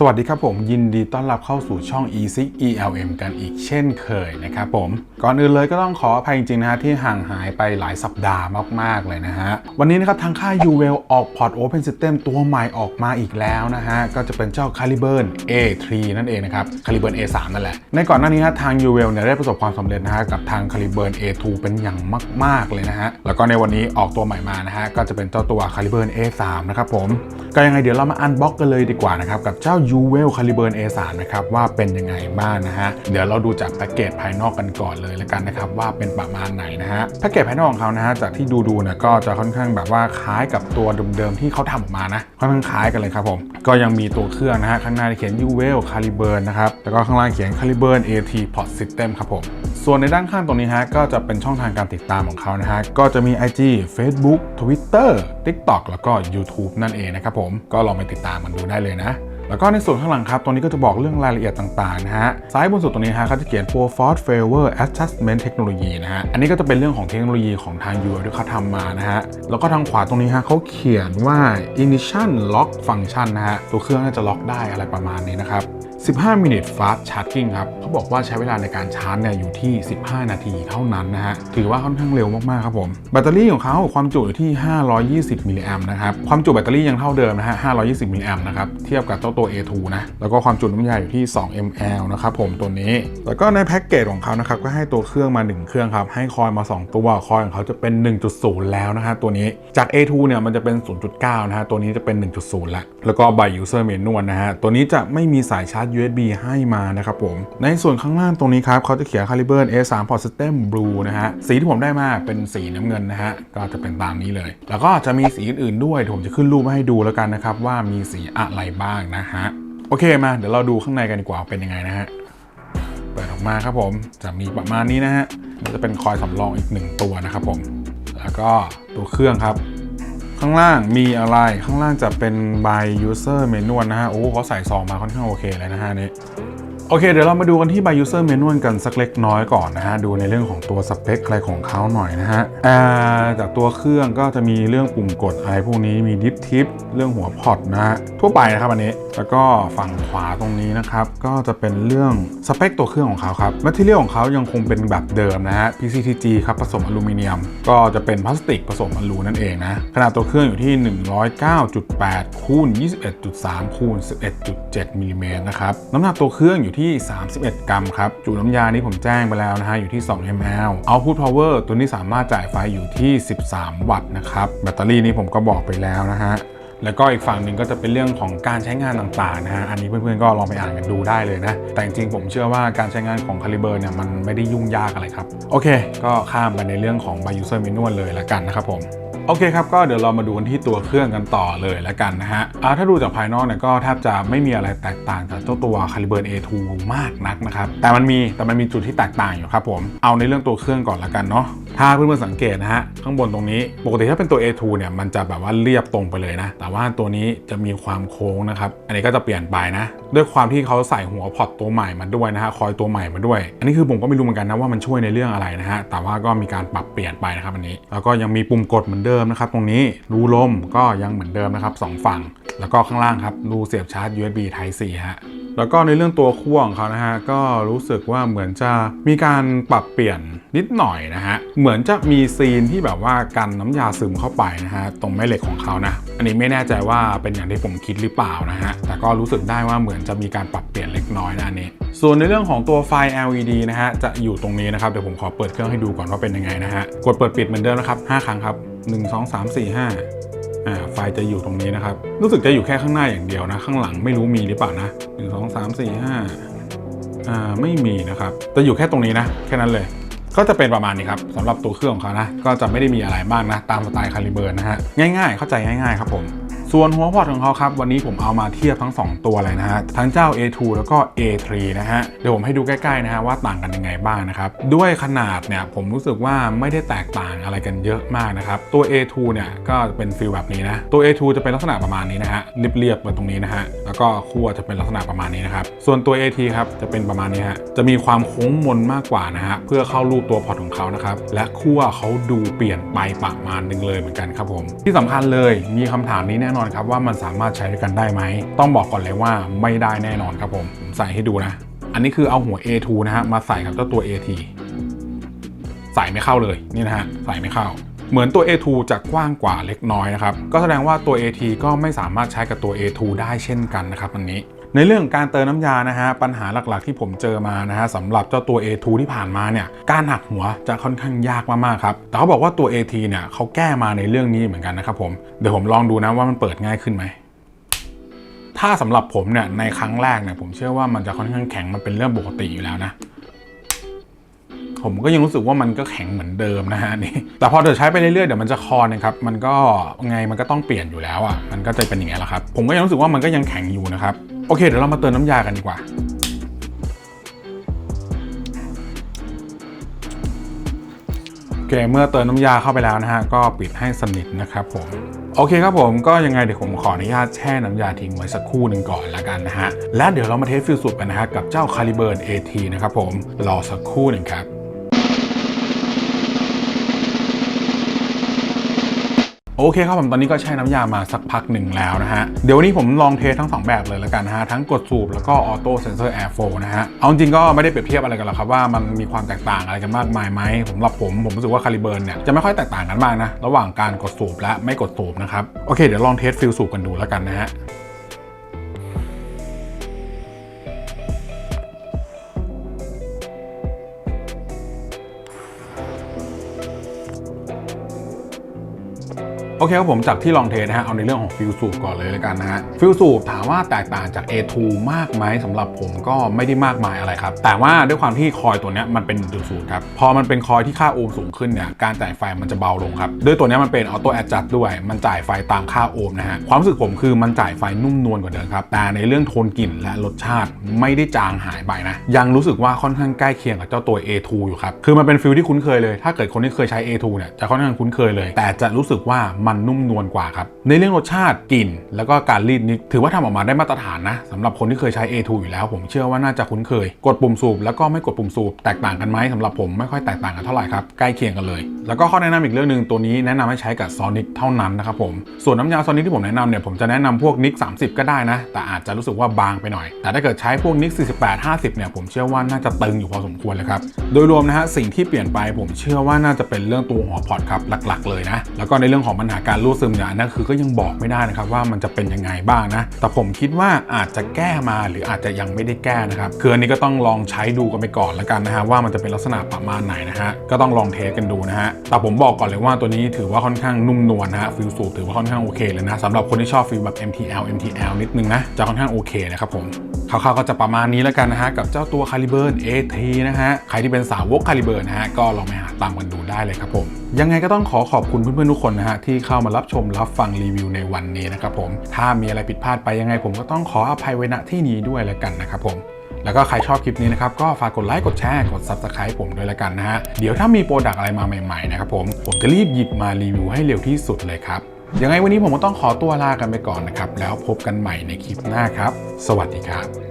สวัสดีครับผมยินดีต้อนรับเข้าสู่ช่อง e 6 ELM กันอีกเช่นเคยนะครับผม ก่อนอื่นเลยก็ต้องขออภัยจริงๆนะฮะที่ห่างหายไปหลายสัปดาห์มาก ๆ เลยนะฮะ วันนี้นะครับทางค่าย u w e l ออกพอร์ต Open System ตัวใหม่ออกมาอีกแล้วนะฮะ ก็จะเป็นเจ้า Caliburn A3 นั่นเองนะครับ Caliburn A3 นั่นแหละ ในก่อนหน้านี้ฮะทาง u w e l เนี่ยได้ประสบความสำเร็จนะฮะกับทาง Caliburn A2 เป็นอย่างมาก ๆเลยนะฮะแล้วก็ในวันนี้ออกตัวใหม่มานะฮะก็จะเป็นเจ้าตัว Caliburn A3 นะครับผม ก็ยังไงเดี๋ยวเรามาอันบ็อกกันเลยดีกว่านะครับ กับเจ้า u w e l Caliburn A3 นะครับ ว่าเป็นยังไงบ้างนะฮะ เดี๋ยวเราดูจากแพ็กเกจภายนอกกันก่อนเลยแล้วกันนะครับ ว่าเป็นประมาณไหนนะฮะแพ็กเกจภายนอกของเขานะฮะจากที่ดูดูเนี่ยก็จะค่อนข้างแบบว่าคล้ายกับตัวเดิมๆที่เขาทำออกมานะค่อนข้างคล้ายกันเลยครับผมก็ยังมีตัวเครื่องนะฮะข้างหน้าเขียน u w e l Caliburn นะครับแล้วก็ข้างล่างเขียน Caliburn AT Port System ครับผม ส่วนในด้านข้างตรงนี้ฮะก็จะเป็นช่องทางการติดตามของเขานะฮะก็จะมี IG Facebook Twitter TikTok แล้วก็ YouTube นั่นเองนะครับผมก็ลองไปติดตามมันดูได้เลยนะแล้วก็ในส่วนข้างหลังครับ ตรงนี้ก็จะบอกเรื่องรายละเอียดต่างๆนะฮะ ซ้ายบนสุดตรงนี้ฮะเขาจะเขียน for Ford Favor Adjustment Technology นะฮะ อันนี้ก็จะเป็นเรื่องของเทคโนโลยีของทาง u ที่เขาทำมานะฮะ แล้วก็ทางขวาตรงนี้ฮะเขาเขียนว่า Ignition Lock Function นะฮะ ตัวเครื่องน่าจะล็อกได้อะไรประมาณนี้นะครับ 15 minute fast charging ครับเขาบอกว่าใช้เวลาในการชาร์จเนี่ยอยู่ที่ 15 นาทีเท่านั้นนะฮะ ถือว่าค่อนข้างเร็วมาก ๆ ครับผม แบตเตอรี่ของเขาความจุอยู่ที่ 520 มิลลิแอมนะครับ ความจุแบตเตอรี่ยังเท่าเดิมนะฮะ 520 มิลลิแอมนะครับ เทียบกับเจ้าตัว A2 นะ แล้วก็ความจุน้ำยาอยู่ที่ 2 ml นะครับผมตัวนี้ แล้วก็ในแพ็กเกจของเขานะครับก็ให้ตัวเครื่องมา 1 เครื่องครับ ให้คอยมา 2 ตัว คอยของเขาจะเป็น 1.0 แล้วนะฮะตัวนี้ จาก A2 เนี่ยมันจะเป็น 0.9 นะฮะตัวนี้จะเป็น 1.0 แล้ว แล้วก็ by user manual นะฮะตัวนี้จะไม่มีสายชาร์จ USB ให้มานะครับผม ในส่วนข้างล่างตรงนี้ครับเขาจะเขียน Caliburn A3 Port System Blue นะฮะ สีที่ผมได้มาเป็นสีน้ำเงินนะฮะ ก็จะเป็นตามนี้เลย แล้วก็จะมีสีอื่นๆด้วยเดี๋ยผมจะขึ้นรูปมาให้ดูแล้วกันนะครับ ว่ามีสีอะไรบ้างนะฮะ โอเคมา เดี๋ยวเราดูข้างในกันดีกว่าเป็นยังไงนะฮะ เปิดออกมาครับผม จะมีประมาณนี้นะฮะมันจะเป็นคอยสำรองอีกหนึ่งตัวนะครับผม แล้วก็ตัวเครื่องครับ ข้างล่างมีอะไร ข้างล่างจะเป็น by user menu นะฮะ โอ้เขาใส่ซองมาค่อนข้างโอเคเลยนะฮะนี่ โอเค เดี๋ยวเรามาดูกันที่ by user manual กันสักเล็กน้อยก่อนนะฮะ ดูในเรื่องของตัวสเปคอะไรของเขาหน่อยนะฮะาจากตัวเครื่องก็จะมีเรื่องปุ่มกดอะไรพวกนี้มีดิฟทิปเรื่องหัวพอร์ตนะฮะ ทั่วไปนะครับอันนี้ แล้วก็ฝั่งขวาตรงนี้นะครับ ก็จะเป็นเรื่องสเปคตัวเครื่องของเขาครับแมทเทียลของเขายังคงเป็นแบบเดิมนะฮะ PCTG ครับผสมอลูมิเนียม ก็จะเป็นพลาสติกผสมอลูนั่นเองนะขนาดตัวเครื่องอยู่ที่ 109.8คูณ21.3คูณ11.7มิลลิเมตรนะครับน้ำหนักตัวเครื่องอยู่ที่ที่ 31 กรัมครับ จุน้ำยานี้ผมแจ้งไปแล้วนะฮะ อยู่ที่ 2 ml output power ตัวนี้สามารถจ่ายไฟอยู่ที่ 13 วัตต์นะครับ แบตเตอรี่นี้ผมก็บอกไปแล้วนะฮะแล้วก็อีกฝั่งหนึ่งก็จะเป็นเรื่องของการใช้งานต่างๆนะฮะ อันนี้เพื่อนๆก็ลองไปอ่านกันดูได้เลยนะ แต่จริงๆผมเชื่อว่าการใช้งานของ Caliber เนี่ยมันไม่ได้ยุ่งยากอะไรครับ โอเค ก็ข้ามไปในเรื่องของ by user manual เลยละกันนะครับผม โอเคครับก็เดี๋ยวเรามาดูกันที่ตัวเครื่องกันต่อเลยแล้วกันนะฮะอ่าถ้าดูจากภายนอกเนี่ยก็แทบจะไม่มีอะไรแตกต่างจากเจ้าตัว Caliburn A2 มากนักนะครับแต่มันมีแต่มันมีจุดที่แตกต่างอยู่ครับผมเอาในเรื่องตัวเครื่องก่อนละกันเนาะถ้าเพื่อนๆสังเกตนะฮะข้างบนตรงนี้ปกติถ้าเป็นตัว A2 เนี่ยมันจะแบบว่าเรียบตรงไปเลยนะ แต่ว่าตัวนี้จะมีความโค้งนะครับอันนี้ก็จะเปลี่ยนไปนะ ด้วยความที่เขาใส่หัวพอร์ตตัวใหม่มาด้วยนะฮะคอยตัวใหม่มาด้วย อันนี้คือผมก็ไม่รู้เหมือนกันนะว่ามันช่วยในเรื่องอะไรนะฮะแต่ว่าก็มีการปรับเปลี่ยนไปนะครับอันนี้แล้วก็ยังมีปุ่มกดเหมือนเดิมนะครับตรงนี้รูลมก็ยังเหมือนเดิมนะครับสองฝั่ง แล้วก็ข้างล่างครับรูเสียบชาร์จ USB Type C ฮะแล้วก็ในเรื่องตัวขั้วของเขานะฮะก็รู้สึกว่าเหมือนจะมีการปรับเปลี่ยนนิดหน่อยนะฮะเหมือนจะมีซีนที่แบบว่ากันน้ำยาซึมเข้าไปนะฮะตรงแม่เหล็กของเขานะอันนี้ไม่แน่ใจว่าเป็นอย่างที่ผมคิดหรือเปล่านะฮะแต่ก็รู้สึกได้ว่าเหมือนจะมีการปรับเปลี่ยนเล็กน้อยนะอันนี้ส่วนในเรื่องของตัวไฟ LED นะฮะจะอยู่ตรงนี้นะครับเดี๋ยวผมขอเปิดเครื่องให้ดูก่อนว่าเป็นยังไงนะฮะกดเปิดปิดเหมือนเดิมนะครับ5ครั้งครับ 1 2 3 4 5อ่าไฟจะอยู่ตรงนี้นะครับ รู้สึกจะอยู่แค่ข้างหน้าอย่างเดียวนะ ข้างหลังไม่รู้มีหรือเปล่านะหนึ่งสองสามสี่ห้าอ่าไม่มีนะครับจะอยู่แค่ตรงนี้นะ แค่นั้นเลย ก็จะเป็นประมาณนี้ครับสำหรับตัวเครื่องของเขานะ ก็จะไม่ได้มีอะไรมากนะ ตามสไตล์คาลิเบอร์นะฮะง่ายๆ เข้าใจง่าย ๆ ครับผม ส่วนหัวพอร์ตของเขาครับ วันนี้ผมเอามาเทียบทั้ง 2 ตัวเลยนะฮะ ทั้งเจ้า A2 แล้วก็ A3 นะฮะ เดี๋ยวผมให้ดูใกล้ๆนะฮะว่าต่างกันยังไงบ้างนะครับ ด้วยขนาดเนี่ยผมรู้สึกว่าไม่ได้แตกต่างอะไรกันเยอะมากนะครับ ตัว A2 เนี่ยก็เป็นฟิลแบบนี้นะ ตัว A2 จะเป็นลักษณะประมาณนี้นะฮะเรียบๆมาตรงนี้นะฮะ แล้วก็ขั้วจะเป็นลักษณะประมาณนี้นะครับ ส่วนตัว AT ครับจะเป็นประมาณนี้ฮะ จะมีความโค้งมนมากกว่านะฮะเพื่อเข้ารูปตัวพอร์ตของเขานะครับ และขั้วเขาดูเปลี่ยนไปประมาณนึงเลยเหมือนกันครับผม ที่สำคัญเลยมีคำถามนี้แน่นนนอนครับว่ามันสามารถใช้ด้วยกันได้ไหม ต้องบอกก่อนเลยว่าไม่ได้แน่นอนครับผมผมใส่ให้ดูนะ อันนี้คือเอาหัว A2 นะฮะมาใส่กับเจ้าตัว AT ใส่ไม่เข้าเลยนี่นะฮะใส่ไม่เข้า เหมือนตัว A2 จะกว้างกว่าเล็กน้อยนะครับ ก็แสดงว่าตัว AT ก็ไม่สามารถใช้กับตัว A2 ได้เช่นกันนะครับอันนี้ ในเรื่องการเติมน้ำยานะฮะปัญหาหลักๆที่ผมเจอมานะฮะสำหรับเจ้าตัว A2 ที่ผ่านมาเนี่ยการหักหัวจะค่อนข้างยากมากๆครับแต่เขาบอกว่าตัว AT เนี่ยเขาแก้มาในเรื่องนี้เหมือนกันนะครับผมเดี๋ยวผมลองดูนะว่ามันเปิดง่ายขึ้นไหมถ้าสำหรับผมเนี่ยในครั้งแรกเนี่ยผมเชื่อว่ามันจะค่อนข้างแข็งมันเป็นเรื่องปกติอยู่แล้วนะ ผมก็ยังรู้สึกว่ามันก็แข็งเหมือนเดิมนะฮะนี่แต่พอเดี๋ยวใช้ไปเรื่อยๆเดี๋ยวมันจะคอนนะครับมันก็ไงมันก็ต้องเปลี่ยนอยู่แล้วอะมันก็จะเป็นอย่างนี้แหละครับ ผมก็ยังรู้สึกว่ามันก็ยังแข็งอยู่นะครับโอเคเดี๋ยวเรามาเติมน้ำยากันดีกว่าโอเคเมื่อเติมน้ำยาเข้าไปแล้วนะฮะก็ปิดให้สนิทนะครับผมโอเคครับผมก็ยังไงเดี๋ยวผมขออนุญาตแช่น้ำยาทิ้งไว้สักครู่หนึ่งก่อนละกันนะฮะและเดี๋ยวเรามาเทสฟิลสุดกันนะฮะกับเจ้าคาลิเบิร์น AT นะครับผมรอสักครู่หนึ่งครับ โอเคครับผมตอนนี้ก็ใช้น้ำยามาสักพักหนึ่งแล้วนะฮะ เดี๋ยววันนี้ผมลองเทสทั้ง 2 แบบเลยแล้วกันนะฮะ ทั้งกดสูบแล้วก็ออโต้เซนเซอร์แอร์โฟนะฮะ เอาจริงก็ไม่ได้เปรียบเทียบอะไรกันหรอกครับว่ามันมีความแตกต่างอะไรกันมากมายไหมสำหรับผมผมรู้สึกว่าคาลิเบิร์นเนี่ยจะไม่ค่อยแตกต่างกันมากนะระหว่างการกดสูบและไม่กดสูบนะครับโอเคเดี๋ยวลองเทสฟิลสูบกันดูแล้วกันนะฮะ โอเคครับผมจากที่ลองเทสนะฮะเอาในเรื่องของฟิลสูบก่อนเลยแล้วกันนะฮะฟิลสูบถามว่าแตกต่างจาก A2 มากไหมสำหรับผมก็ไม่ได้มากมายอะไรครับ แต่ว่าด้วยความที่คอยตัวนี้มันเป็นจุดศูนย์ครับพอมันเป็นคอยที่ค่าโอห์มสูงขึ้นเนี่ยการจ่ายไฟมันจะเบาลงครับด้วยตัวนี้มันเป็นออโต้แอดจัดด้วย มันจ่ายไฟตามค่าโอห์มนะฮะความรู้สึกผมคือมันจ่ายไฟนุ่มนวลกว่าเดิมครับแต่ในเรื่องโทนกลิ่นและรสชาติไม่ได้จางหายไปนะยังรู้สึกว่าค่อนข้างใกล้เคียงกับเจ้าตัว A2 อยู่ครับคือมันเป็นฟิลที่คุ้นเคยเลย ถ้าเกิดคนที่เคยใช้ A2 เนี่ยจะค่อนข้างคุ้นเคยเลย แต่จะรู้สึกว่ามันนุ่มนวลกว่าครับ ในเรื่องรสชาติกลิ่น แล้วก็การรีดนี่ถือว่าทำออกมาได้มาตรฐานนะสำหรับคนที่เคยใช้ A2 อยู่แล้ว ผมเชื่อว่าน่าจะคุ้นเคย กดปุ่มสูบแล้วก็ไม่กดปุ่มสูบแตกต่างกันไหมสำหรับผมไม่ค่อยแตกต่างกันเท่าไหร่ครับใกล้เคียงกันเลย แล้วก็ข้อแนะนำอีกเรื่องหนึ่งตัวนี้แนะนำให้ใช้กับ Sonic เท่านั้นนะครับผมส่วนน้ำยา Sonic ที่ผมแนะนำเนี่ยผมจะแนะนำพวก NIC 30 ก็ได้นะ แต่อาจจะรู้สึกว่าบางไปหน่อย แต่ถ้าเกิดใช้พวก NIC 48 50เนี่ยผมเชื่อว่าน่าจะตึงอยู่พอสมควรเลยครับโดยรวมนะฮะสิ่งที่เปลี่ยนไปผมเชื่อว่าน่าจะเป็นเรื่องตัวหัวพอร์ตครับหลัก ๆ เลยนะแล้วก็ในเรื่องของปัญหาการรั่วซึมเนี่ยนนั่นคือก็ยังบอกไม่ได้นะครับว่ามันจะเป็นยังไงบ้างนะ แต่ผมคิดว่าอาจจะแก้มาหรืออาจจะยังไม่ได้แก้นะครับคืออันนี้ก็ต้องลองใช้ดูกันไปก่อนแล้วกันนะฮะว่ามันจะเป็นลักษณะประมาณไหนนะฮะก็ต้องลองเทสกันดูนะฮะแต่ผมบอกก่อนเลยว่าตัวนี้ถือว่าค่อนข้างนุ่มนวลนะฮะฟิลสูบถือว่าค่อนข้างโอเคเลยนะสำหรับคนที่ชอบฟิลแบบ MTL MTL นิดนึงนะจะค่อนข้างโอเคนะครับผม คร่าวๆก็จะประมาณนี้แล้วกันนะฮะกับเจ้าตัวคาลิเบิร์น AT นะฮะใครที่เป็นสาวกคาลิเบิร์นนะฮะก็ลองไปหาตามกันดูได้เลยครับผมยังไงก็ต้องขอขอบคุณเพื่อนๆทุกคนนะฮะที่เข้ามารับชมรับฟังรีวิวในวันนี้นะครับผมถ้ามีอะไรผิดพลาดไปยังไง ผมก็ต้องขออภัยไว้ณที่นี้ด้วยแล้วกันนะครับผมแล้วก็ใครชอบคลิปนี้นะครับ ก็ฝากกดไลค์กดแชร์กด Subscribe ผมด้วยละกันนะฮะ เดี๋ยวถ้ามีโปรดักต์อะไรมาใหม่ๆนะครับผม ผมจะรีบหยิบมารีวิวให้เร็วที่สุดเลยครับ ยังไงวันนี้ผมก็ต้องขอตัวลากันไปก่อนนะครับ แล้วพบกันใหม่ในคลิปหน้าครับ สวัสดีครับ